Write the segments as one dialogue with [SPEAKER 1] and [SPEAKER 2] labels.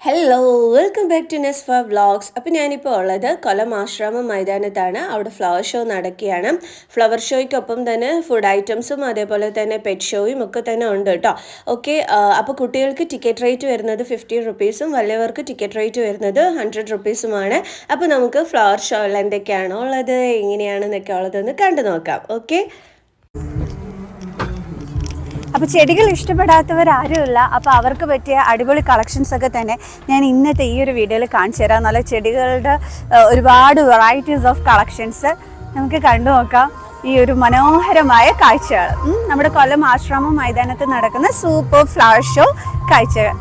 [SPEAKER 1] Hello welcome back to നെസ്ഫ vlogs അപ്പോൾ ഞാനിപ്പോൾ ഉള്ളത് കൊല്ലം ആശ്രമം മൈതാനത്താണ്. അവിടെ ഫ്ലവർ ഷോ നടക്കുകയാണ്. ഫ്ലവർ ഷോയ്ക്കൊപ്പം തന്നെ ഫുഡ് ഐറ്റംസും അതേപോലെ തന്നെ പെറ്റ് ഷോയും ഒക്കെ തന്നെ ഉണ്ട് കേട്ടോ. ഓക്കെ അപ്പോൾ കുട്ടികൾക്ക് ടിക്കറ്റ് റേറ്റ് വരുന്നത് ഫിഫ്റ്റി റുപ്പീസും വലിയവർക്ക് ടിക്കറ്റ് റേറ്റ് വരുന്നത് ഹൺഡ്രഡ് റുപ്പീസുമാണ് അപ്പോൾ നമുക്ക് ഫ്ലവർ ഷോയിൽ എന്തൊക്കെയാണോ ഉള്ളത് എങ്ങനെയാണെന്നൊക്കെ ഉള്ളതെന്ന് കണ്ടു നോക്കാം. ഓക്കെ
[SPEAKER 2] അപ്പോൾ ചെടികൾ ഇഷ്ടപ്പെടാത്തവർ ആരുമില്ല. അപ്പോൾ അവർക്ക് പറ്റിയ അടിപൊളി കളക്ഷൻസ് ഒക്കെ തന്നെ ഞാൻ ഇന്നത്തെ ഈ ഒരു വീഡിയോയിൽ കാണിച്ചു തരാം. നല്ല ചെടികളുടെ ഒരുപാട് വെറൈറ്റീസ് ഓഫ് കളക്ഷൻസ് നമുക്ക് കണ്ടു നോക്കാം. ഈ ഒരു മനോഹരമായ കാഴ്ചകൾ. നമ്മുടെ കൊല്ലം ആശ്രമം മൈതാനത്ത് നടക്കുന്ന സൂപ്പർ ഫ്ലവർ ഷോ കാഴ്ചകൾ.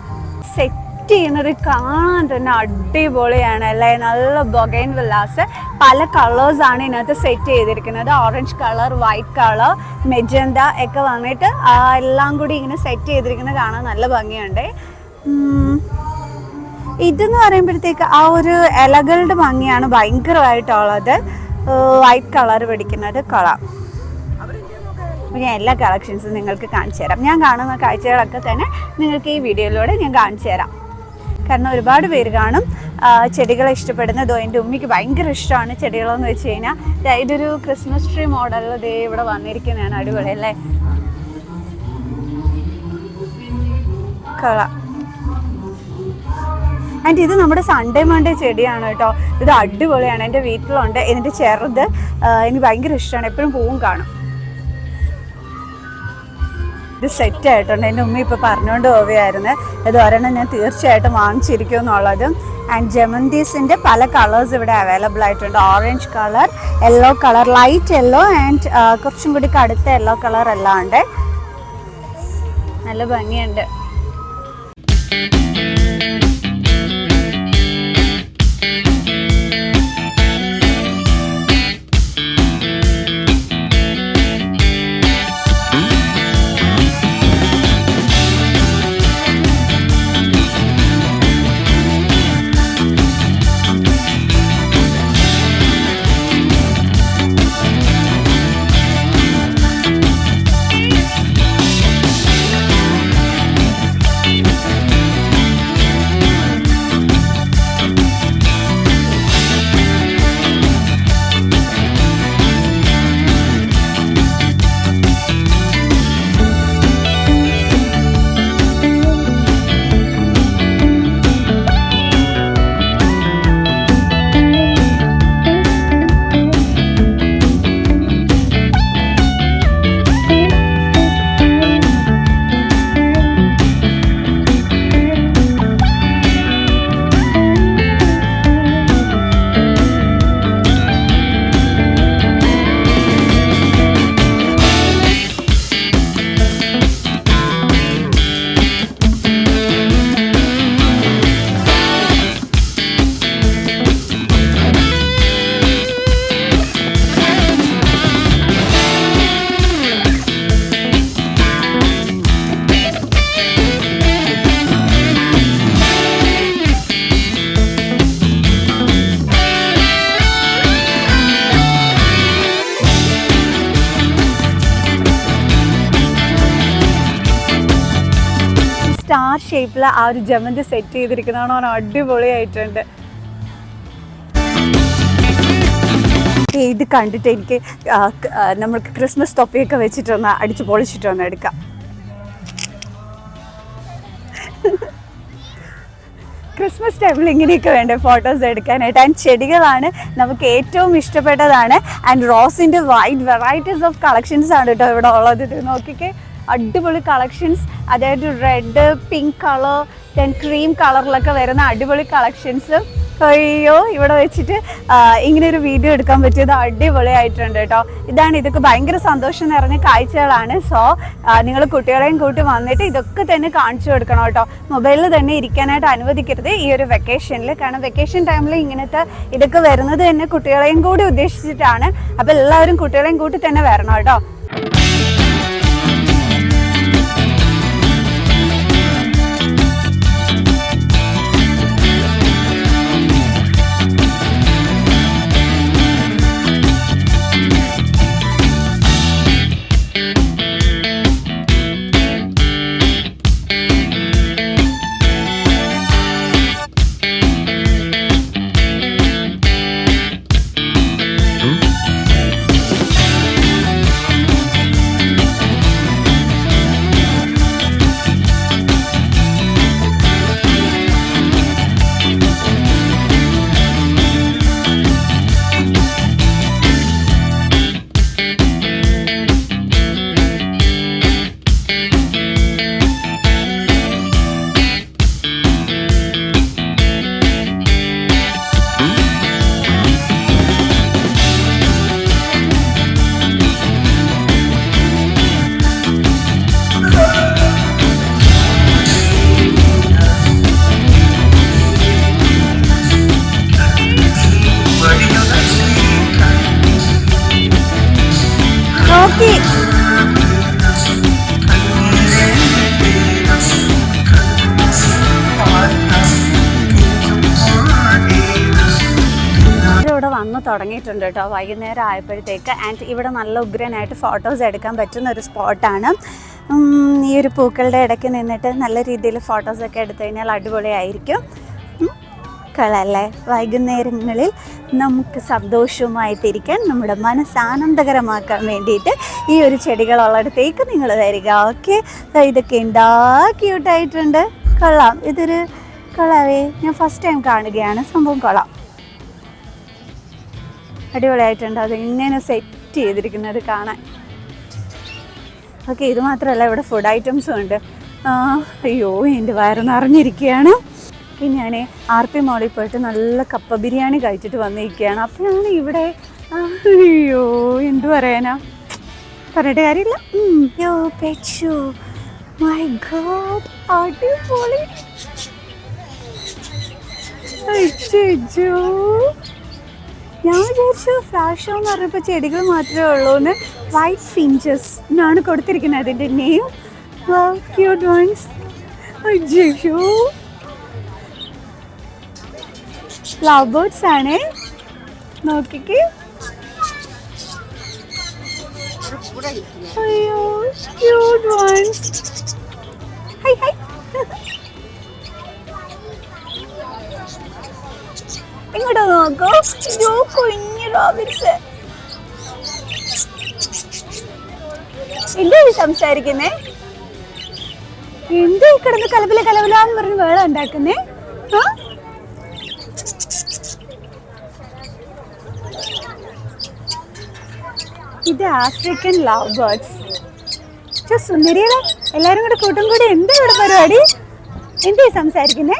[SPEAKER 2] സെറ്റ് ചെയ്യുന്നത് കാണാൻ തന്നെ അടിപൊളിയാണ് അല്ലേ? നല്ല ബൊഗൈൻ വില്ലാസ് പല കളേഴ്സ് ആണ് ഇതിനകത്ത് സെറ്റ് ചെയ്തിരിക്കുന്നത്. Orange colour white colour magenta ഒക്കെ വന്നിട്ട് എല്ലാം കൂടി ഇങ്ങനെ സെറ്റ് ചെയ്തിരിക്കുന്നത് കാണാൻ നല്ല ഭംഗിയുണ്ട്. ഇതെന്ന് പറയുമ്പോഴത്തേക്ക് ആ ഒരു ഇലകളുടെ ഭംഗിയാണ് ഭയങ്കരമായിട്ടുള്ളത്. വൈറ്റ് കളർ പിടിക്കുന്നത് കള ഞാൻ എല്ലാ കളക്ഷൻസും നിങ്ങൾക്ക് കാണിച്ചു തരാം. ഞാൻ കാണുന്ന കാഴ്ചകളൊക്കെ തന്നെ നിങ്ങൾക്ക് ഈ വീഡിയോയിലൂടെ ഞാൻ കാണിച്ചു തരാം. കാരണം ഒരുപാട് പേര് കാണും. ചെടികളെ ഇഷ്ടപ്പെടുന്നതോ എന്റെ ഉമ്മിക്ക് ഭയങ്കര ഇഷ്ടമാണ് ചെടികളെന്ന് വെച്ച് കഴിഞ്ഞാൽ ഇതൊരു ക്രിസ്മസ് ട്രീ മോഡൽ ദേ ഇവിടെ വന്നിരിക്കുന്നതാണ്. അടിപൊളി അല്ലേ? കള ആൻഡ് ഇത് നമ്മുടെ സൺഡേ മൺഡേ ചെടിയാണ് കേട്ടോ. ഇത് അടിപൊളിയാണ്. എന്റെ വീട്ടിലുണ്ട്. എന്റെ ചെറുത് എനിക്ക് ഭയങ്കര ഇഷ്ടമാണ്. എപ്പോഴും പൂവും കാണും. ഇത് സെറ്റ് ആയിട്ടുണ്ട്. എന്റെ ഉമ്മ ഇപ്പോൾ പറഞ്ഞുകൊണ്ട് പോവുകയായിരുന്നു. ഇത് ഒരെണ്ണം ഞാൻ തീർച്ചയായിട്ടും വാങ്ങിച്ചിരിക്കും എന്നുള്ളതും. ആൻഡ് ജമന്തീസിന്റെ പല കളേഴ്സ് ഇവിടെ അവൈലബിൾ ആയിട്ടുണ്ട്. Orange colour yellow colour light yellow and കുറച്ചും കൂടി കടുത്ത യെല്ലോ കളർ എല്ലാം ഉണ്ട്. നല്ല ഭംഗിയുണ്ട്. സ്റ്റാർ ഷേപ്പിൽ ആ ഒരു ജമന്തി സെറ്റ് ചെയ്തിരിക്കുന്നതാണ്. അടിപൊളിയായിട്ടുണ്ട്. ഇത് കണ്ടിട്ട് എനിക്ക് നമ്മൾക്ക് ക്രിസ്മസ് തൊപ്പിയൊക്കെ വെച്ചിട്ടൊന്ന് അടിച്ച് പൊളിച്ചിട്ടൊന്ന് എടുക്കാം. ക്രിസ്മസ് ടൈമിൽ ഇങ്ങനെയൊക്കെ വേണ്ടേ? ഫോട്ടോസ് എടുക്കാനായിട്ട്. ആൻഡ് ചെടികളാണ് നമുക്ക് ഏറ്റവും ഇഷ്ടപ്പെട്ടതാണ്. ആൻഡ് റോസിന്റെ വൈഡ് വെറൈറ്റീസ് ഓഫ് കളക്ഷൻസ് ആണ് കേട്ടോ ഇവിടെ ഉള്ളത്. നോക്കിക്കേ. അടിപൊളി കളക്ഷൻസ് അതായത് red pink colour then cream കളറിലൊക്കെ വരുന്ന അടിപൊളി കളക്ഷൻസ്. അയ്യോ ഇവിടെ വെച്ചിട്ട് ഇങ്ങനെ ഒരു വീഡിയോ എടുക്കാൻ പറ്റിയത് അടിപൊളിയായിട്ടുണ്ട് കേട്ടോ. ഇതാണ് ഇതൊക്കെ ഭയങ്കര സന്തോഷം നിറഞ്ഞ കാഴ്ചകളാണ്. സോ നിങ്ങൾ കുട്ടികളെയും കൂട്ടി വന്നിട്ട് ഇതൊക്കെ തന്നെ കാണിച്ചു കൊടുക്കണം കേട്ടോ. മൊബൈലിൽ തന്നെ ഇരിക്കാനായിട്ട് അനുവദിക്കരുത്. ഈ ഒരു വെക്കേഷനിൽ കാരണം വെക്കേഷൻ ടൈമിൽ ഇങ്ങനത്തെ ഇതൊക്കെ വരുന്നത് തന്നെ കുട്ടികളെയും കൂടി ഉദ്ദേശിച്ചിട്ടാണ്. അപ്പോൾ എല്ലാവരും കുട്ടികളെയും കൂട്ടി തന്നെ വരണം കേട്ടോ. തുടങ്ങിയിട്ടുണ്ട് കേട്ടോ. വൈകുന്നേരം ആയപ്പോഴത്തേക്ക് ആൻഡ് ഇവിടെ നല്ല ഉഗ്രനായിട്ട് ഫോട്ടോസ് എടുക്കാൻ പറ്റുന്ന ഒരു സ്പോട്ടാണ് ഈ ഒരു പൂക്കളുടെ ഇടയ്ക്ക് നിന്നിട്ട് നല്ല രീതിയിൽ ഫോട്ടോസൊക്കെ എടുത്തു കഴിഞ്ഞാൽ അടിപൊളിയായിരിക്കും. കളല്ലേ? വൈകുന്നേരങ്ങളിൽ നമുക്ക് സന്തോഷവുമായിട്ടിരിക്കാൻ നമ്മുടെ മനസ്സ് ആനന്ദകരമാക്കാൻ വേണ്ടിയിട്ട് ഈ ഒരു ചെടികളുള്ളിടത്തേക്ക് നിങ്ങൾ വരിക. ഓക്കെ ഇതൊക്കെ ഉണ്ടാ ക്യൂട്ടായിട്ടുണ്ട് കൊള്ളാം. ഇതൊരു കൊള്ളാവേ. ഞാൻ ഫസ്റ്റ് ടൈം കാണുകയാണ്. സംഭവം കൊള്ളാം. അടിപൊളിയായിട്ടുണ്ട്. അത് ഇങ്ങനെ സെറ്റ് ചെയ്തിരിക്കുന്നത് കാണാൻ. ഓക്കെ ഇത് മാത്രമല്ല ഇവിടെ ഫുഡ് ഐറ്റംസും ഉണ്ട്. അയ്യോ എന്റെ വയറ് നിറഞ്ഞിരിക്കുകയാണ്. ഓക്കെ ഞാൻ ആർ പി മോളിൽ പോയിട്ട് നല്ല കപ്പ ബിരിയാണി കഴിച്ചിട്ട് വന്നിരിക്കുകയാണ്. അപ്പോഴാണ് ഇവിടെ അയ്യോ എന്തു പറയാനാ? പറഞ്ഞിട്ട് കാര്യമില്ല. ഉം. യോ പെച്ചു. മൈ ഗോഡ് അടിപൊളി. അയ്യോ ഞാൻ വിചാരിച്ചു ഫ്ലാഷ് എന്ന് പറഞ്ഞപ്പോൾ ചെടികൾ മാത്രമേ ഉള്ളൂ എന്ന് വൈറ്റ് ഫിഞ്ചസ് എന്നാണ് കൊടുത്തിരിക്കുന്നത് അതിന്റെ നെയിം ക്യൂട്ട് വൺസ് ജിഷു ലവ് ബേർഡ്സ് ആണ്. നോക്കിക്ക്. അയ്യോ ക്യൂട്ട് വൺസ് ഹൈ ഹൈ ഇങ്ങോട്ട് നോക്കൂ. കുഞ്ഞു റോബിൻസ്. ഈ സംസാരിക്കുന്നേ? എന്താ കിടന്ന് കലപില കലപിലാന്ന് പറഞ്ഞ് വേള ഉണ്ടാക്കുന്നേ? ഇത് ആഫ്രിക്കൻ ലവ് ബേർഡ്സ്. സുന്ദരിയുടെ എല്ലാരും കൂടെ കൂട്ടും കൂടി എന്താ ഇവിടെ പരിപാടി? എന്തേ സംസാരിക്കുന്നേ?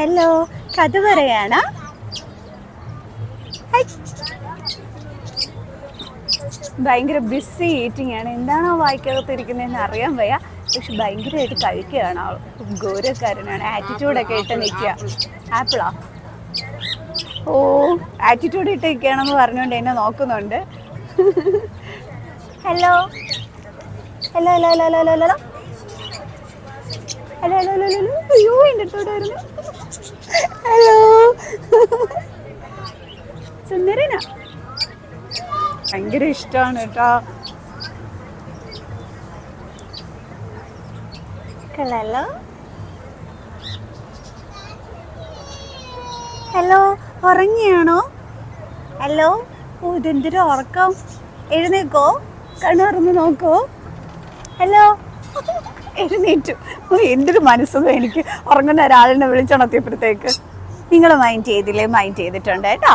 [SPEAKER 2] ഹലോ കഥ പറയാണ്. ഭയങ്കര ബിസി ഈറ്റിംഗ് ആണ്. എന്താണോ വായിക്കകത്തിരിക്കുന്നതെന്ന് അറിയാൻ വയ്യ. പക്ഷെ ഭയങ്കരമായിട്ട് കഴിക്കുകയാണ് ആൾ ഗൗരവക്കാരനാണ്. ആറ്റിറ്റ്യൂഡൊക്കെ ഇട്ട് നിൽക്കുക. ആപ്പിളാ ഓ ആറ്റിറ്റ്യൂഡ് ഇട്ട് നിൽക്കുകയാണെന്ന് പറഞ്ഞുകൊണ്ട് എന്നെ നോക്കുന്നുണ്ട്. Hello hello hello hello hello hello hello hello hello hello അയ്യോ എന്റെ ഹലോ വരുന്നു. ഹലോ സുന്ദരനാ. ഭയങ്കര ഇഷ്ടമാണ് കേട്ടോ ഹലോ ഹലോ. ഉറങ്ങിയാണോ? ഹലോ. ഓ ഇതെന്തൊരു ഉറക്കം. എഴുന്നേക്കോ. കണ്ണുറന്ന് നോക്കോ. ഹലോ. എഴുന്നേറ്റു. എന്തൊരു മനസ്സുഖം എനിക്ക്. ഉറങ്ങുന്ന ഒരാളിനെ വിളിച്ചുണർത്തിയപ്പോഴത്തേക്ക് നിങ്ങൾ മൈൻഡ് ചെയ്തില്ലേ? മൈൻഡ് ചെയ്തിട്ടുണ്ട് കേട്ടോ.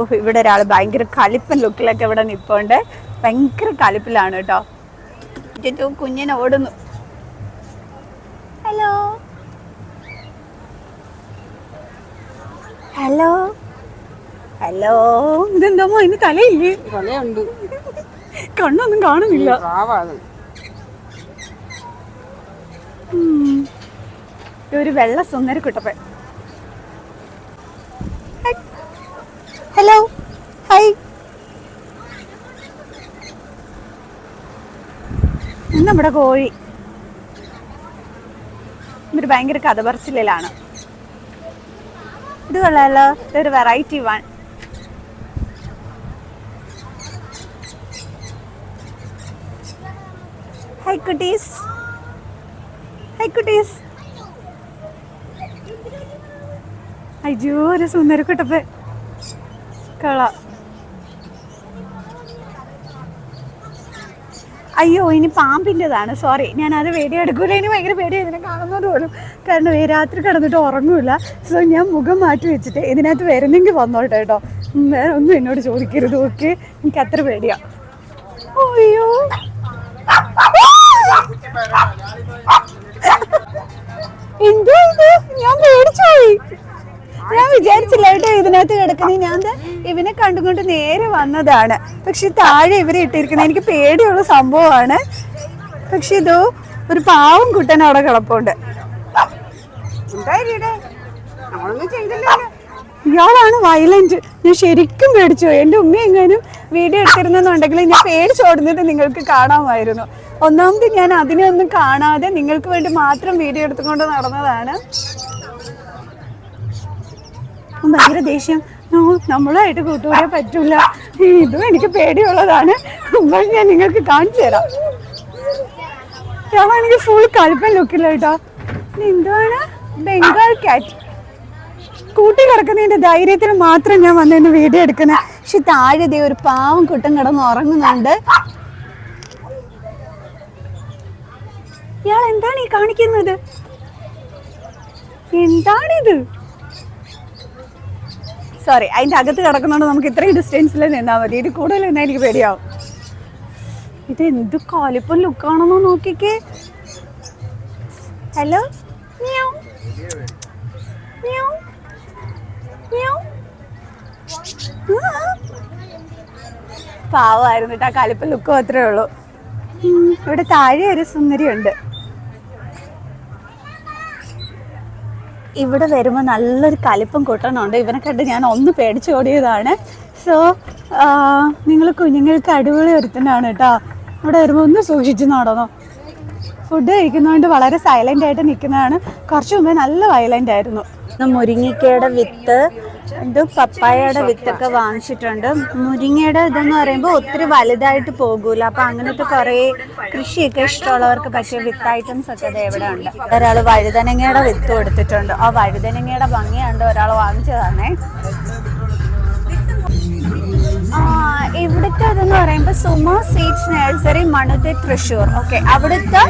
[SPEAKER 2] ഓഹ് ഇവിടെ ഒരാൾ ഭയങ്കര കലിപ്പൻ ലുക്കിലൊക്കെ ഇവിടെ നിൽപ്പുണ്ട് ഭയങ്കര കലിപ്പിലാണ് കേട്ടോ. ഏറ്റവും കുഞ്ഞിനെ ഓടുന്നു. ഹലോ ഹലോ ഹലോ ഇതെന്താ അതിന് തലയില്ലേ?
[SPEAKER 3] തലയുണ്ട്.
[SPEAKER 2] കണ്ണൊന്നും കാണുന്നില്ല. ഒരു വെള്ള സുന്ദര കുട്ടപ്പൻ ഹലോ ഹൈ നമ്മുടെ കോഴി. ഇതൊരു ഭയങ്കര കഥ പറച്ചിലാണ് ഇത് കൊള്ളാലോ. ഇതൊരു വെറൈറ്റി വൺ ഹായ് കുട്ടീസ് ഹൈ കുട്ടീസ് അയ്യോ ഒരു സുന്ദര കുട്ടപ്പ് കള. അയ്യോ ഇനി പാമ്പിന്റെതാണ്. സോറി ഞാൻ അത് വീഡിയോ ഇനി ഭയങ്കര പേടി ഇതിനെ കാണുന്നത് പോലും. കാരണം രാത്രി കിടന്നിട്ട് ഉറങ്ങൂല. സോ ഞാൻ മുഖം മാറ്റി വെച്ചിട്ട് ഇതിനകത്ത് വരുന്നെങ്കിൽ വന്നോട്ടെ കേട്ടോ. വേറെ ഒന്നും എന്നോട് ചോദിക്കരുത് ഓക്കെ എനിക്ക് അത്ര പേടിയാ. അയ്യോ. എന്തോ ഇത്? ഞാൻ പേടിച്ചുപോയി ഞാൻ വിചാരിച്ചില്ല കേട്ടോ ഇതിനകത്ത് കിടക്കുന്നത് ഞാൻ ഇവനെ കണ്ടുകൊണ്ട് നേരെ വന്നതാണ്. പക്ഷെ താഴെ ഇവരെ ഇട്ടിരിക്കുന്നത് എനിക്ക് പേടിയുള്ള സംഭവമാണ്. പക്ഷെ ഇതോ ഒരു പാവം കുട്ടൻ അവിടെ കിടപ്പുണ്ട്. ഇയാളാണ് വയലന്റ് ഞാൻ ശരിക്കും പേടിച്ചു എന്റെ എന്റെ ഉമ്മ എങ്ങാനും വീഡിയോ എടുത്തിരുന്നെന്നുണ്ടെങ്കിൽ ഞാൻ പേടിച്ചോടുന്നത് നിങ്ങൾക്ക് കാണാമായിരുന്നു. ഒന്നാമത് ഞാൻ അതിനെ ഒന്നും കാണാതെ നിങ്ങൾക്ക് വേണ്ടി മാത്രം വീഡിയോ എടുത്തുകൊണ്ട് നടന്നതാണ്. ഭയങ്കര ദേഷ്യം. നമ്മളായിട്ട് കൂട്ടുകൂടിയാൻ പറ്റൂല. ഇതും എനിക്ക് പേടിയുള്ളതാണ്. ഞാൻ നിങ്ങൾക്ക് കാണിച്ചു തരാം. ഞാനാണെങ്കിൽ ഫുൾ കഴുപ്പൻ ലുക്കില്ല കേട്ടോ. എന്താണ് ബംഗാൾ കാറ്റ് കൂട്ടി കിടക്കുന്നതിന്റെ ധൈര്യത്തിൽ മാത്രം ഞാൻ വന്നതിന് വീഡിയോ എടുക്കുന്നത്. പക്ഷെ താഴെ ഒരു പാവം കുട്ടൻ കിടന്ന് ഉറങ്ങുന്നുണ്ട്. ഇയാൾ എന്താണ് ഈ കാണിക്കുന്നത്? എന്താണിത്? സോറി അതിന്റെ അകത്ത് കിടക്കുന്നതുകൊണ്ട് നമുക്ക് ഇത്രയും ഡിസ്റ്റൻസിൽ നിന്നാൽ മതി. ഇത് കൂടുതൽ നിന്നാൽ എനിക്ക് പേടിയാവും. ഇത് എന്ത് കാലിപ്പം ലുക്കാണെന്നോ നോക്കിക്കേ. ഹലോ മ്യാവ്. മ്യാവ്. മ്യാവ്. പാവമായിരുന്നു കേട്ടോ കാലിപ്പം ലുക്ക് മാത്രമേ ഉള്ളൂ. ഇവിടെ താഴെ ഒരു സുന്ദരിയുണ്ട്. ഇവിടെ വരുമ്പോൾ നല്ലൊരു കലിപ്പം കൂട്ടണമുണ്ട് ഇവനെ കണ്ട് ഞാൻ ഒന്ന് പേടിച്ച് ഓടിയതാണ്. സോ നിങ്ങൾ കുഞ്ഞുങ്ങൾക്ക് അടിപൊളി ഒരുത്തനാണ് കേട്ടോ. ഇവിടെ വരുമ്പോൾ ഒന്ന് സൂക്ഷിച്ച് നടന്നോ. ഫുഡ് കഴിക്കുന്നതുകൊണ്ട് വളരെ സൈലന്റ് ആയിട്ട് നിൽക്കുന്നതാണ് കുറച്ച് മുമ്പേ നല്ല വയലന്റ് ആയിരുന്നു. മുരിങ്ങിക്കയുടെ വിത്ത് ഇത് പപ്പായയുടെ വിത്തൊക്കെ വാങ്ങിച്ചിട്ടുണ്ട്. മുരിങ്ങയുടെ ഇതെന്ന് പറയുമ്പോൾ ഒത്തിരി വലുതായിട്ട് പോകൂല. അപ്പൊ അങ്ങനത്തെ കുറെ കൃഷിയൊക്കെ ഇഷ്ടമുള്ളവർക്ക് പറ്റിയ വിത്ത് ഐറ്റംസ് ഒക്കെ ദേ ഇവിടെ ഉണ്ട്. ഒരാൾ വഴുതനങ്ങയുടെ വിത്ത് കൊടുത്തിട്ടുണ്ട്. ആ വഴുതനങ്ങയുടെ ഭംഗിയാണ്ട് ഒരാൾ വാങ്ങിച്ചതാണേ. ഇവിടുത്തെ ഇതെന്ന് പറയുമ്പോൾ Suma seeds nursery Mannuthy Thrissur. Okay അവിടുത്തെ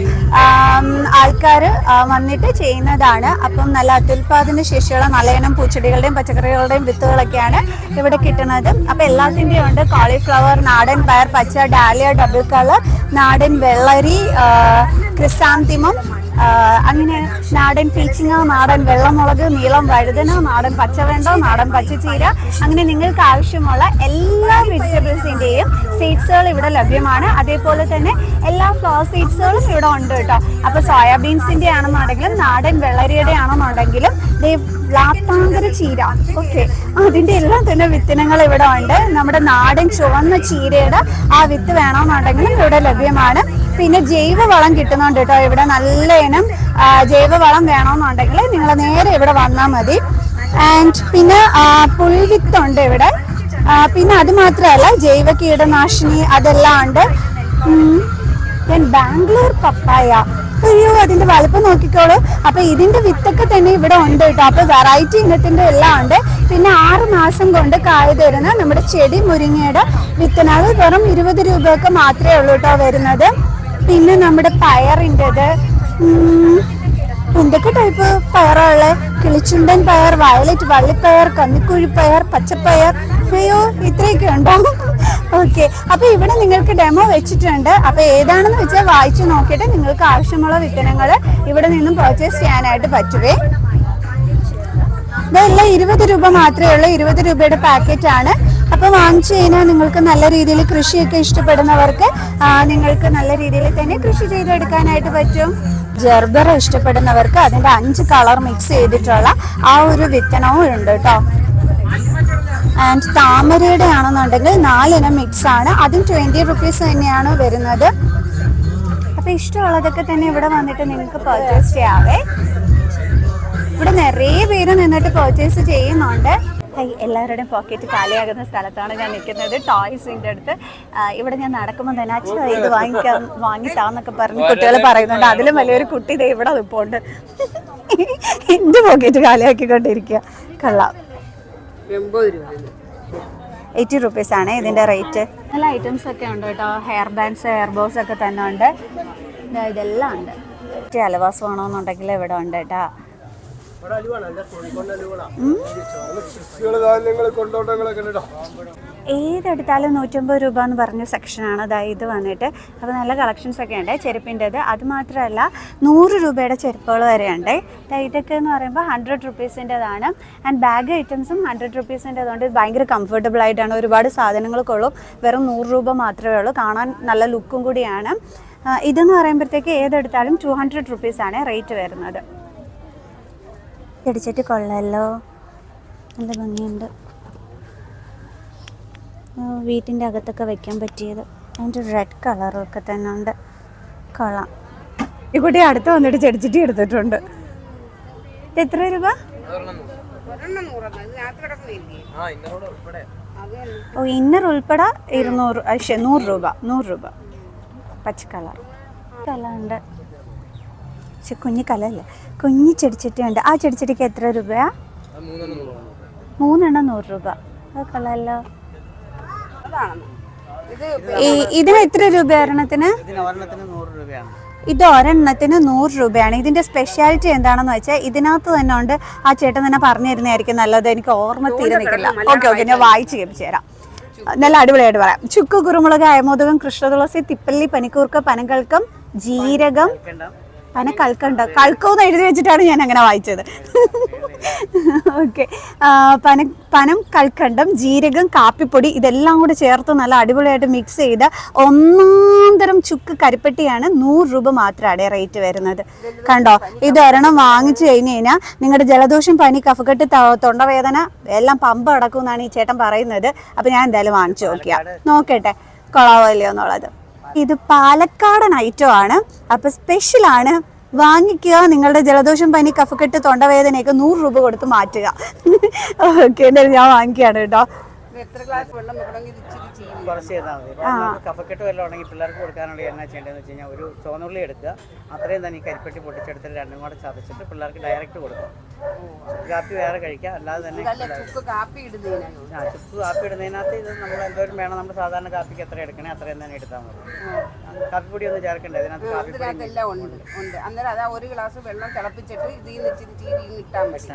[SPEAKER 2] ആൾക്കാർ വന്നിട്ട് ചെയ്യുന്നതാണ്. അപ്പം നല്ല അത്യുൽപാദന ശേഷിയുള്ള നല്ലയിനം പൂച്ചെടികളുടെയും പച്ചക്കറികളുടെയും വിത്തുകളൊക്കെയാണ് ഇവിടെ കിട്ടുന്നത്. അപ്പം എല്ലാത്തിന്റെയും ഉണ്ട്. കോളിഫ്ലവർ നാടൻ പയർ പച്ച ഡാലിയ ഡബിൾ കളർ നാടൻ വെള്ളരി ക്രിസാന്തിമം അങ്ങനെ നാടൻ പീച്ചിങ്ങ നാടൻ വെള്ളമുളക് നീളം വഴുതന നാടൻ പച്ചവെണ്ട നാടൻ പച്ചച്ചീര അങ്ങനെ നിങ്ങൾക്ക് ആവശ്യമുള്ള എല്ലാ വെജിറ്റബിൾസിന്റെയും സീഡ്സുകൾ ഇവിടെ ലഭ്യമാണ്. അതേപോലെ തന്നെ എല്ലാ ഫ്ലവർ സീഡ്സുകളും ഇവിടെ ഉണ്ട് കേട്ടോ. അപ്പോൾ സോയാബീൻസിന്റെ ആണെന്നുണ്ടെങ്കിലും നാടൻ വെള്ളരിയുടെ ആണെന്നുണ്ടെങ്കിലും ലാത്താങ്കര ചീര. ഓക്കെ. അതിന്റെ എല്ലാം തന്നെ വിത്തിനങ്ങൾ ഇവിടെ ഉണ്ട്. നമ്മുടെ നാടൻ ചുവന്ന ചീരയുടെ ആ വിത്ത് വേണമെന്നുണ്ടെങ്കിലും ഇവിടെ ലഭ്യമാണ്. പിന്നെ ജൈവവളം കിട്ടുന്നുണ്ട് കേട്ടോ. ഇവിടെ നല്ല ഇനം ജൈവ ജൈവവളം വേണമെന്നുണ്ടെങ്കിൽ നിങ്ങൾ നേരെ ഇവിടെ വന്നാൽ മതി. ആൻഡ് പിന്നെ പുൽവിത്തുണ്ട് ഇവിടെ. പിന്നെ അത് മാത്രമല്ല ജൈവ കീടനാശിനി അതെല്ലാം ഉണ്ട്. ബാംഗ്ലൂർ പപ്പായ. അയ്യോ അതിന്റെ വലുപ്പം നോക്കിക്കോളൂ. അപ്പൊ ഇതിന്റെ വിത്തൊക്കെ തന്നെ ഇവിടെ ഉണ്ട് കേട്ടോ. അപ്പൊ വെറൈറ്റി ഇനത്തിന്റെ എല്ലാം ഉണ്ട്. പിന്നെ ആറ് മാസം കൊണ്ട് കായ തരുന്ന നമ്മുടെ ചെടി മുരിങ്ങയുടെ വിത്തനാൾ വെറും ഇരുപത് രൂപയൊക്കെ മാത്രമേ ഉള്ളൂ കേട്ടോ വരുന്നത്. പിന്നെ നമ്മുടെ പയറിന്റെത് എന്തൊക്കെ ടൈപ്പ് പയറുള്ളത് കിളിച്ചുണ്ടൻ പയർ വയലറ്റ് വള്ളിപ്പയർ കന്നിക്കുഴിപ്പയർ പച്ചപ്പയർ അയ്യോ ഇത്രയൊക്കെ ഉണ്ടോ? ഓക്കെ. അപ്പൊ ഇവിടെ നിങ്ങൾക്ക് ഡെമോ വെച്ചിട്ടുണ്ട്. അപ്പൊ ഏതാണെന്ന് വെച്ചാൽ വായിച്ചു നോക്കിയിട്ട് നിങ്ങൾക്ക് ആവശ്യമുള്ള വിത്തനങ്ങൾ ഇവിടെ നിന്നും പർച്ചേസ് ചെയ്യാനായിട്ട് പറ്റുവേ. ഇതെല്ലാം ഇരുപത് രൂപ മാത്രമേ ഉള്ളൂ. ഇരുപത് രൂപയുടെ പാക്കറ്റ് ആണ്. അപ്പൊ വാങ്ങിച്ചു കഴിഞ്ഞാൽ നിങ്ങൾക്ക് നല്ല രീതിയിൽ കൃഷിയൊക്കെ ഇഷ്ടപ്പെടുന്നവർക്ക് നിങ്ങൾക്ക് നല്ല രീതിയിൽ തന്നെ കൃഷി ചെയ്തെടുക്കാനായിട്ട് പറ്റും. ജെർബർ ഇഷ്ടപ്പെടുന്നവർക്ക് അതിന്റെ അഞ്ച് കളർ മിക്സ് ചെയ്തിട്ടുള്ള ആ ഒരു വിത്തനവും ഉണ്ട് കേട്ടോ ആൻഡ് താമരയുടെ ആണെന്നുണ്ടെങ്കിൽ നാലിനം മിക്സ് ആണ്. അതും ട്വന്റി റുപ്പീസ് തന്നെയാണ് വരുന്നത്. അപ്പൊ ഇഷ്ടമുള്ളതൊക്കെ തന്നെ ഇവിടെ വന്നിട്ട് നിങ്ങൾക്ക് പർച്ചേസ് ചെയ്യാവേ. ഇവിടെ നിറയെ പേര് നിന്നിട്ട് പർച്ചേസ് ചെയ്യുന്നുണ്ട്. ഹൈ എല്ലാവരുടെയും പോക്കറ്റ് കാലിയാകുന്ന സ്ഥലത്താണ് ഞാൻ നിൽക്കുന്നത്. ടോയ്സിന്റെ അടുത്ത്. ഇവിടെ ഞാൻ നടക്കുമ്പോൾ തന്നെ അച്ഛൻ ഇത് വാങ്ങിക്കാൻ വാങ്ങിത്താന്നൊക്കെ പറഞ്ഞ് കുട്ടികൾ പറയുന്നുണ്ട്. അതിലും വലിയൊരു കുട്ടി ഇത് ഇവിടെ നിൽപ്പുണ്ട് എന്റെ പോക്കറ്റ് കാലിയാക്കിക്കൊണ്ടിരിക്കുക കള്ളാം. എയ്റ്റി റുപ്പീസ് ആണ് ഇതിന്റെ റേറ്റ്. നല്ല ഐറ്റംസ് ഒക്കെ ഉണ്ട് കേട്ടോ. ഹെയർ ബാൻഡ്സ് ഹെയർ ബോസ് ഒക്കെ തന്നെ ഉണ്ട്. ഇതെല്ലാം ഉണ്ട്. മറ്റേ അലവാസ് വേണമെന്നുണ്ടെങ്കിൽ ഇവിടെ ഉണ്ട് കേട്ടോ. ഏതെടുത്താലും നൂറ്റമ്പത് രൂപ എന്ന് പറഞ്ഞ സെക്ഷനാണ് അതാ ഇത് വന്നിട്ട്. അപ്പോൾ നല്ല കളക്ഷൻസ് ഒക്കെ ഉണ്ട്. ചെരുപ്പിന്റെത്. അത് മാത്രമല്ല നൂറ് രൂപയുടെ ചെരുപ്പുകൾ വരെ ഉണ്ട് ഇതൊക്കെ എന്ന് പറയുമ്പോൾ ഹൺഡ്രഡ് റുപ്പീസിന്റെതാണ് ആൻഡ് ബാഗ് ഐറ്റംസും ഹൺഡ്രഡ് റുപ്പീസിന്റെതുകൊണ്ട് ഭയങ്കര കംഫർട്ടബിൾ ആയിട്ടാണ്. ഒരുപാട് സാധനങ്ങൾ കൊള്ളും വെറും നൂറ് രൂപ മാത്രമേ ഉള്ളൂ. കാണാൻ നല്ല ലുക്കും കൂടിയാണ്. ഇതെന്ന് പറയുമ്പോഴത്തേക്ക് ഏതെടുത്താലും ടു ഹൺഡ്രഡ് റുപ്പീസാണ് റേറ്റ് വരുന്നത്. പിടിച്ചിട്ട് കൊള്ളാമല്ലോ നല്ല ഭംഗിയുണ്ട്. വീട്ടിന്റെ അകത്തൊക്കെ വെക്കാൻ പറ്റിയത്. അതിന്റെ റെഡ് കളറൊക്കെ തന്നെ ഉണ്ട്. കൊള്ളാം. കുട്ടി അടുത്ത് വന്നിട്ട് ചെടിച്ചിട്ടി എടുത്തിട്ടുണ്ട്. എത്ര രൂപ? ഓ ഇന്നർ ഉൾപ്പെടെ ഇരുന്നൂറ് പക്ഷേ നൂറ് രൂപ നൂറ് രൂപ. പച്ച കളർ. കലുണ്ട് പക്ഷെ കുഞ്ഞു കലല്ലേ കുഞ്ഞു ചെടിച്ചട്ടി ഉണ്ട്. ആ ചെടിച്ചട്ടിക്ക് എത്ര രൂപയാ? മൂന്നെണ്ണം നൂറ് രൂപ. കളല്ലോ ഇതിന് എത്ര രൂപ ഒരെണ്ണത്തിന്?
[SPEAKER 4] ഇതിന് ഒരെണ്ണത്തിന് രൂപയാണ്.
[SPEAKER 2] ഇത് ഒരെണ്ണത്തിന് നൂറ് രൂപയാണ്. ഇതിന്റെ സ്പെഷ്യാലിറ്റി എന്താണെന്ന് വെച്ചാൽ ഇതിനകത്ത് തന്നെ ഉണ്ട്. ആ ചേട്ടൻ തന്നെ പറഞ്ഞു തരുന്നതായിരിക്കും നല്ലത്. എനിക്ക് ഓർമ്മ തീരെ നിൽക്കില്ല. ഓക്കെ ഓക്കെ ഞാൻ വായിച്ച് കേൾപ്പിച്ചു തരാം. നല്ല അടിപൊളിയായിട്ട് പറയാം. ചുക്ക് കുരുമുളക് അയമോദകം കൃഷ്ണതുളസി തിപ്പല്ലി പനിക്കൂർക്ക പനകൽക്കം ജീരകം പന കൽക്കണ്ട കൽക്കോന്ന് എഴുതി വെച്ചിട്ടാണ് ഞാൻ അങ്ങനെ വായിച്ചത്. ഓക്കെ. പന പനം കൽക്കണ്ടം ജീരകം കാപ്പിപ്പൊടി ഇതെല്ലാം കൂടെ ചേർത്ത് നല്ല അടിപൊളിയായിട്ട് മിക്സ് ചെയ്ത ഒന്നാന്തരം ചുക്ക് കരിപ്പെട്ടിയാണ് നൂറ് രൂപ മാത്രമാണ് റേറ്റ് വരുന്നത്. കണ്ടോ? ഇത് ഒരെണ്ണം വാങ്ങിച്ചു കഴിഞ്ഞ് കഴിഞ്ഞാൽ നിങ്ങളുടെ ജലദോഷം പനി കഫക്കെട്ട് തൊണ്ടവേദന എല്ലാം പമ്പ് അടക്കും എന്നാണ് ഈ ചേട്ടൻ പറയുന്നത്. അപ്പം ഞാൻ എന്തായാലും വാങ്ങിച്ചു നോക്കിയാ. നോക്കട്ടെ. കൊളാവോ ഇല്ലയോ എന്നുള്ളത്. ഇത് പാലക്കാടൻ ഐറ്റം ആണ്. അപ്പം സ്പെഷ്യൽ ആണ് വാങ്ങിക്കുക നിങ്ങളുടെ ജലദോഷം പനി കഫക്കെട്ട് തൊണ്ടവേദനയൊക്കെ നൂറ് രൂപ കൊടുത്ത് മാറ്റുക. ഓക്കെ എന്തായാലും ഞാൻ വാങ്ങിക്കുകയാണ് കേട്ടോ.
[SPEAKER 3] ഇത് എത്ര ഗ്ലാസ് വെള്ളം
[SPEAKER 4] കുറച്ച് ചെയ്താൽ മതി. കഫക്കെട്ട് വല്ലതും ഉണ്ടെങ്കിൽ പിള്ളേർക്ക് കൊടുക്കാനുള്ള എന്നാ ചെയ്യേണ്ടതെന്ന് വെച്ച് കഴിഞ്ഞാൽ ഒരു ചുവന്നുള്ളി എടുക്കുക. അത്രയും തന്നെ ഈ കരിപ്പെട്ടി പൊട്ടിച്ചെടുത്തിട്ട് രണ്ടും കൂടെ ചതച്ചിട്ട് പിള്ളേർക്ക് ഡയറക്റ്റ് കൊടുക്കുക. കാപ്പി വേറെ കഴിക്കാം. അല്ലാതെ തന്നെ
[SPEAKER 3] ചുക്ക് കാപ്പി ഇടുന്നതിനാണ്
[SPEAKER 4] ആ ചുക്ക് കാപ്പി ഇടുന്നതിനകത്ത് ഇത് നമ്മൾ എന്തോരം വേണം? നമ്മൾ സാധാരണ കാപ്പിക്ക് എത്ര എടുക്കണേ അത്രയും തന്നെ എടുത്താൽ മതി. കാപ്പിപ്പൊടി ഒന്നും ചേർക്കണ്ട? ഇതിനകത്ത് കാപ്പിപ്പൊടി
[SPEAKER 3] ഉണ്ട് ഉണ്ട്. അന്നേരം അതാ ഒരു ഗ്ലാസ് വെള്ളം തിളപ്പിച്ചിട്ട് ഇതിൽ നിന്ന് ഇച്ചിരി ചീരി ഇട്ടാൽ മതി.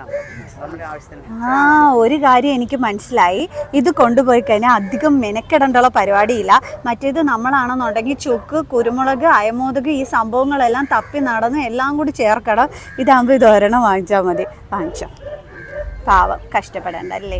[SPEAKER 4] നമ്മുടെ ആവശ്യത്തിന്
[SPEAKER 2] ആ ഒരു കാര്യം എനിക്ക് മനസ്സിലായി. ഇത് കൊണ്ടുപോയി കഴിഞ്ഞാൽ അധികം മെനക്കെടേണ്ടുള്ള പരിപാടിയില്ല. മറ്റേത് നമ്മളാണെന്നുണ്ടെങ്കിൽ ചുക്ക് കുരുമുളക് അയമോദക് ഈ സംഭവങ്ങളെല്ലാം തപ്പി നടന്ന് എല്ലാം കൂടി ചേർക്കണം. ഇതാകുമ്പോൾ ഇത് ഒരെണ്ണം വാങ്ങിച്ചാൽ മതി. വാങ്ങിച്ചോ. പാവം കഷ്ടപ്പെടേണ്ട അല്ലേ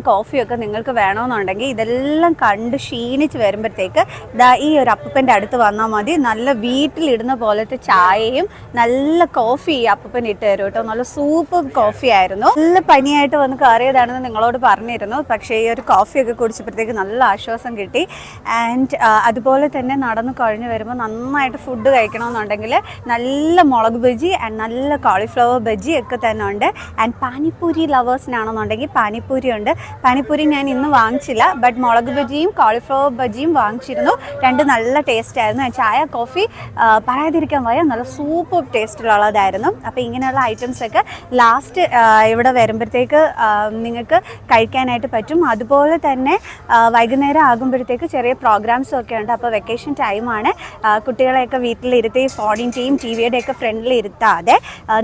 [SPEAKER 2] ചായയും കോഫിയും ഒക്കെ നിങ്ങൾക്ക് വേണമെന്നുണ്ടെങ്കിൽ ഇതെല്ലാം കണ്ട് ക്ഷീണിച്ച് വരുമ്പോഴത്തേക്ക് ഇതാ ഈ ഒരു അപ്പൂപ്പന്റെ അടുത്ത് വന്നാൽ മതി. നല്ല വീട്ടിലിടുന്ന പോലത്തെ ചായയും നല്ല കോഫി ഈ അപ്പൂപ്പൻ ഇട്ട് തരും കേട്ടോ. നല്ല സൂപ്പർ കോഫി ആയിരുന്നു. നല്ല പനിയായിട്ട് വന്ന് കയറിയതാണെന്ന് നിങ്ങളോട് പറഞ്ഞിരുന്നു. പക്ഷേ ഈ ഒരു കോഫിയൊക്കെ കുടിച്ചപ്പോഴത്തേക്ക് നല്ല ആശ്വാസം കിട്ടി. ആൻഡ് അതുപോലെ തന്നെ നടന്നു കഴിഞ്ഞ് വരുമ്പോൾ നന്നായിട്ട് ഫുഡ് കഴിക്കണമെന്നുണ്ടെങ്കിൽ നല്ല മുളക് ബജി ആൻഡ് നല്ല കോളിഫ്ലവർ ബജി ഒക്കെ തന്നെ ഉണ്ട്. ആൻഡ് പാനിപ്പൂരി ലവേഴ്സിനാണെന്നുണ്ടെങ്കിൽ പാനിപ്പൂരി ഉണ്ട്. പാനിപ്പൂരി ഞാൻ ഇന്ന് വാങ്ങിച്ചില്ല ബട്ട് മുളക് ബജിയും കോളിഫ്ലവർ ബജിയും വാങ്ങിച്ചിരുന്നു. രണ്ട് നല്ല ടേസ്റ്റ് ആയിരുന്നു. ചായ കോഫി പറയാതിരിക്കാൻ വയ്യ. നല്ല സൂപ്പർ ടേസ്റ്റിലുള്ളതായിരുന്നു അപ്പോൾ ഇങ്ങനെയുള്ള ഐറ്റംസൊക്കെ ലാസ്റ്റ് ഇവിടെ വരുമ്പോഴത്തേക്ക് നിങ്ങൾക്ക് കഴിക്കാനായിട്ട് പറ്റും. അതുപോലെ തന്നെ വൈകുന്നേരം ആകുമ്പോഴത്തേക്ക് ചെറിയ പ്രോഗ്രാംസും ഒക്കെ ഉണ്ട്. അപ്പോൾ വെക്കേഷൻ ടൈമാണ് കുട്ടികളെയൊക്കെ വീട്ടിലിരുത്തി ഫോണിന്റെയും ടി വിയുടെയൊക്കെ ഫ്രണ്ടിൽ ഇരുത്താതെ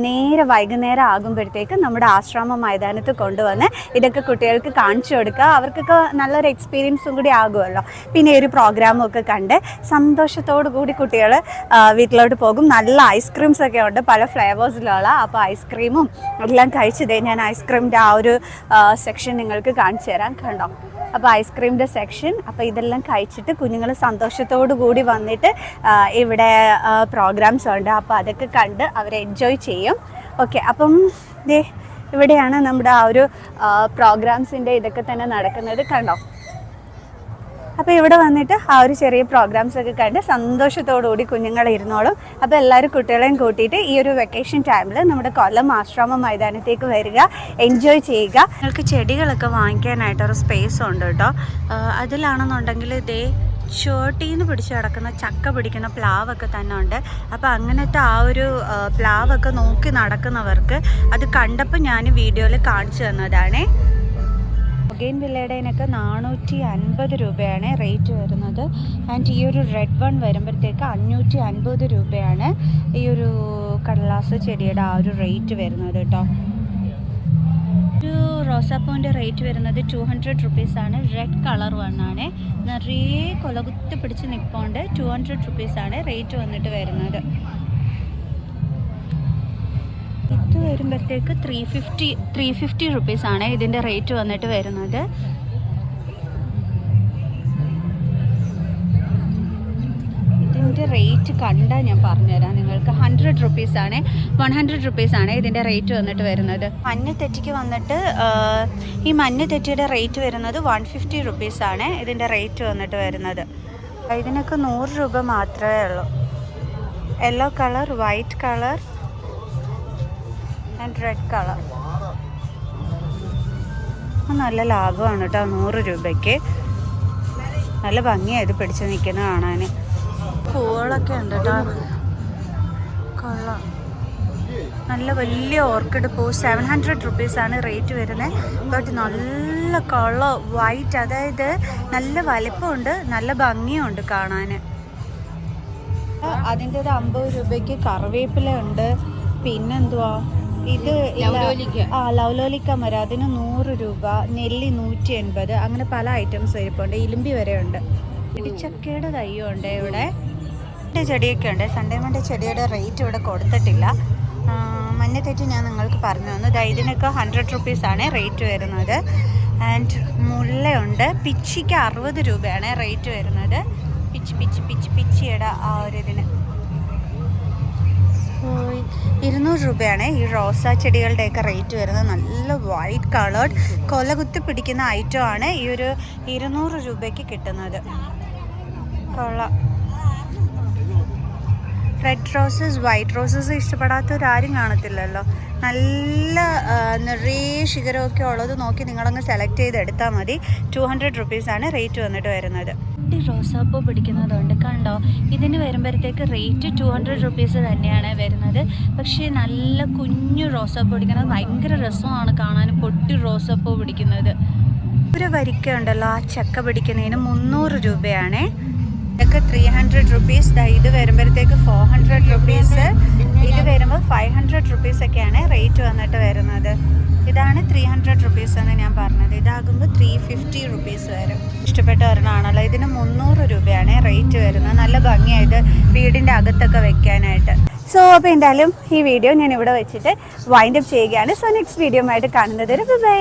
[SPEAKER 2] നേരെ വൈകുന്നേരം ആകുമ്പോഴത്തേക്ക് നമ്മുടെ ആശ്രമ മൈതാനത്ത് കൊണ്ടുവന്ന് ഇതൊക്കെ കുട്ടികൾക്ക് കാണിച്ചു കൊടുക്കുക അവർക്കൊക്കെ നല്ലൊരു എക്സ്പീരിയൻസും കൂടി ആകുമല്ലോ. പിന്നെ ഒരു പ്രോഗ്രാമും ഒക്കെ കണ്ട് സന്തോഷത്തോടു കൂടി കുട്ടികൾ വീട്ടിലോട്ട് പോകും. നല്ല ഐസ്ക്രീംസ് ഒക്കെ ഉണ്ട്. പല ഫ്ലേവേഴ്സിലുള്ള അപ്പോൾ ഐസ്ക്രീമും എല്ലാം കഴിച്ചതേ ഞാൻ ഐസ്ക്രീമിന്റെ ആ ഒരു സെക്ഷൻ നിങ്ങൾക്ക് കാണിച്ചു തരാം കണ്ടോ? അപ്പോൾ ഐസ്ക്രീമിന്റെ സെക്ഷൻ അപ്പോൾ ഇതെല്ലാം കഴിച്ചിട്ട് കുഞ്ഞുങ്ങൾ സന്തോഷത്തോടു കൂടി വന്നിട്ട് ഇവിടെ പ്രോഗ്രാംസ് ഉണ്ട്. അപ്പോൾ അതൊക്കെ കണ്ട് അവർ എൻജോയ് ചെയ്യും. ഓക്കെ അപ്പം ദേ ഇവിടെയാണ് നമ്മുടെ ആ ഒരു പ്രോഗ്രാംസിന്റെ ഇതൊക്കെ തന്നെ നടക്കുന്നത് കണ്ടോ? അപ്പോൾ ഇവിടെ വന്നിട്ട് ആ ഒരു ചെറിയ പ്രോഗ്രാംസ് ഒക്കെ കണ്ട് സന്തോഷത്തോടുകൂടി കുഞ്ഞുങ്ങൾ ഇരുന്നോളും. അപ്പോൾ എല്ലാവരും കുട്ടികളെയും കൂട്ടിയിട്ട് ഈ ഒരു വെക്കേഷൻ ടൈമിൽ നമ്മുടെ കൊല്ലം ആശ്രമ മൈതാനത്തേക്ക് വരിക എൻജോയ് ചെയ്യുക. നിങ്ങൾക്ക് ചെടികളൊക്കെ വാങ്ങിക്കാനായിട്ട് ഒരു സ്പേസ് ഉണ്ട് കേട്ടോ. അതിലാണെന്നുണ്ടെങ്കിൽ ഇതേ ചോട്ടീന്ന് പിടിച്ച് കിടക്കുന്ന ചക്ക പിടിക്കുന്ന പ്ലാവൊക്കെ തന്നെ ഉണ്ട് അപ്പോൾ അങ്ങനത്തെ ആ ഒരു പ്ലാവൊക്കെ നോക്കി നടക്കുന്നവർക്ക് അത് കണ്ടപ്പോൾ ഞാൻ വീഡിയോയിൽ കാണിച്ചു തന്നതാണേ. ഒഗെയിൻ വില്ലയുടേനൊക്കെ നാനൂറ്റി അൻപത് രൂപയാണ് റേറ്റ് വരുന്നത്. ആൻഡ് ഈ ഒരു റെഡ് വൺ വരുമ്പോഴത്തേക്ക് അഞ്ഞൂറ്റി അൻപത് രൂപയാണ് ഈ ഒരു കടലാസ് ചെടിയുടെ ആ ഒരു റേറ്റ് വരുന്നത് കേട്ടോ. ഒരു റോസാപ്പൂവിന്റെ റേറ്റ് വരുന്നത് ടു ഹൺഡ്രഡ് റുപ്പീസാണ്. റെഡ് കളർ വണ്ണാണ് നിറയെ കൊലകുത്തി പിടിച്ച് നിൽപ്പുണ്ട് ടു ഹൺഡ്രഡ് റുപ്പീസാണ് റേറ്റ് വന്നിട്ട് വരുന്നത്. ഇത് വരുമ്പോഴത്തേക്ക് ത്രീ ഫിഫ്റ്റി ത്രീ ഫിഫ്റ്റി റുപ്പീസാണ് ഇതിന്റെ റേറ്റ് വന്നിട്ട് വരുന്നത്. റേറ്റ് കണ്ടാൽ ഞാൻ പറഞ്ഞുതരാം. നിങ്ങൾക്ക് ഹൺഡ്രഡ് റുപ്പീസ് ആണ് വൺ ഹൺഡ്രഡ് റുപ്പീസ് ആണ് ഇതിന്റെ റേറ്റ് വന്നിട്ട് വരുന്നത്. മഞ്ഞ തെറ്റിക്ക് വന്നിട്ട് ഈ മഞ്ഞ തെറ്റിയുടെ റേറ്റ് വരുന്നത് വൺ ഫിഫ്റ്റി റുപ്പീസ് ആണ് ഇതിന്റെ റേറ്റ് വന്നിട്ട് വരുന്നത്. ഇതിനൊക്കെ നൂറ് രൂപ മാത്രമേ ഉള്ളൂ. Yellow colour white colour and red colour നല്ല ലാഭമാണ് കേട്ടോ നൂറ് രൂപയ്ക്ക്. നല്ല ഭംഗിയായത് പിടിച്ച് നിൽക്കുന്നത് കാണാൻ പൂവുകളൊക്കെ ഉണ്ട് കേട്ടോ. കൊള്ളാം. നല്ല വലിയ ഓർക്കിഡ് പൂ. സെവൻ ഹൺഡ്രഡ് റുപ്പീസാണ് റേറ്റ് വരുന്നത് ബട്ട് നല്ല കളർ വൈറ്റ് അതായത് നല്ല വലിപ്പമുണ്ട് നല്ല ഭംഗിയുണ്ട് കാണാൻ അതിന്റെത് അമ്പത് രൂപയ്ക്ക് കറിവേപ്പില ഉണ്ട്. പിന്നെന്തുവാ? ഇത്. ആ ലൗലോലിക്ക മര. അതിന് നൂറ് രൂപ. നെല്ലി നൂറ്റി എൺപത് അങ്ങനെ പല ഐറ്റംസ് ഇരിപ്പുണ്ട് ഇലുമ്പി വരെ ഉണ്ട്. ഇടിച്ചക്കയുടെ തയ്യുണ്ട് ഇവിടെ. മറ്റേ ചെടിയൊക്കെ ഉണ്ട്. സൺഡേ മണ്ടെ ചെടിയുടെ റേറ്റ് ഇവിടെ കൊടുത്തിട്ടില്ല. മഞ്ഞ തെറ്റ് ഞാൻ നിങ്ങൾക്ക് പറഞ്ഞു തന്നു. ദാ ഇതിനൊക്കെ ഹൺഡ്രഡ് റുപ്പീസാണ് റേറ്റ് വരുന്നത്. ആൻഡ് മുല്ലയുണ്ട്. പിച്ചിക്ക് അറുപത് രൂപയാണ് റേറ്റ് വരുന്നത്. പിച്ച് പിച്ച് പിച്ച് പിച്ചിയുടെ ആ ഒരു ഇതിന്. ഇരുന്നൂറ് രൂപയാണ് ഈ റോസാ ചെടികളുടെയൊക്കെ റേറ്റ് വരുന്നത്. നല്ല വൈറ്റ് കളേർഡ് കൊല കുത്തി പിടിക്കുന്ന ഐറ്റം ആണ് ഈ ഒരു ഇരുന്നൂറ് രൂപയ്ക്ക് കിട്ടുന്നത്. കൊള്ളാം. റെഡ് റോസസ് വൈറ്റ് റോസസ് ഇഷ്ടപ്പെടാത്ത ഒരാരും കാണത്തില്ലല്ലോ. നല്ല നിറയെ ശിഖരമൊക്കെ ഉള്ളത് നോക്കി നിങ്ങളങ്ങ് സെലക്ട് ചെയ്ത് എടുത്താൽ മതി. ടു ഹൺഡ്രഡ് റുപ്പീസാണ് റേറ്റ് വന്നിട്ട് വരുന്നത്. ഈ റോസാപ്പൂ പിടിക്കുന്നതുണ്ട് കണ്ടോ? ഇതിന് വരുമ്പോഴത്തേക്ക് റേറ്റ് ടു ഹൺഡ്രഡ് റുപ്പീസ് തന്നെയാണ് വരുന്നത്. പക്ഷേ നല്ല കുഞ്ഞു റോസാപ്പ് പിടിക്കുന്നത് ഭയങ്കര രസമാണ് കാണാൻ പൊട്ടി റോസാപ്പൂ പിടിക്കുന്നത്. ഒരു വരിക്ക ഉണ്ടല്ലോ ആ ചക്ക പിടിക്കുന്നതിന് മുന്നൂറ് രൂപയാണേ. ഇതൊക്കെ ത്രീ ഹൺഡ്രഡ് റുപ്പീസ് ഇത് വരുമ്പോഴത്തേക്ക് ഫോർ ഹൺഡ്രഡ് റുപ്പീസ് ഇത് വരുമ്പോൾ ഫൈവ് ഹൺഡ്രഡ് റുപ്പീസ് ഒക്കെയാണ് റേറ്റ് വന്നിട്ട് വരുന്നത്. ഇതാണ് ത്രീ ഹൺഡ്രഡ് റുപ്പീസ് എന്ന് ഞാൻ പറഞ്ഞത്. ഇതാകുമ്പോൾ ത്രീ ഫിഫ്റ്റി റുപ്പീസ് വരും. ഇഷ്ടപ്പെട്ട ഒരെണ്ണമാണല്ലോ. ഇതിന് മുന്നൂറ് രൂപയാണ് റേറ്റ് വരുന്നത്. നല്ല ഭംഗിയായത് വീടിന്റെ അകത്തൊക്കെ വെക്കാനായിട്ട്. സോ അപ്പോൾ എന്തായാലും ഈ വീഡിയോ ഞാൻ ഇവിടെ വെച്ചിട്ട് വൈൻഡപ്പ് ചെയ്യുകയാണ്. സോ നെക്സ്റ്റ് വീഡിയോ ആയിട്ട് കാണുന്നത് ബൈ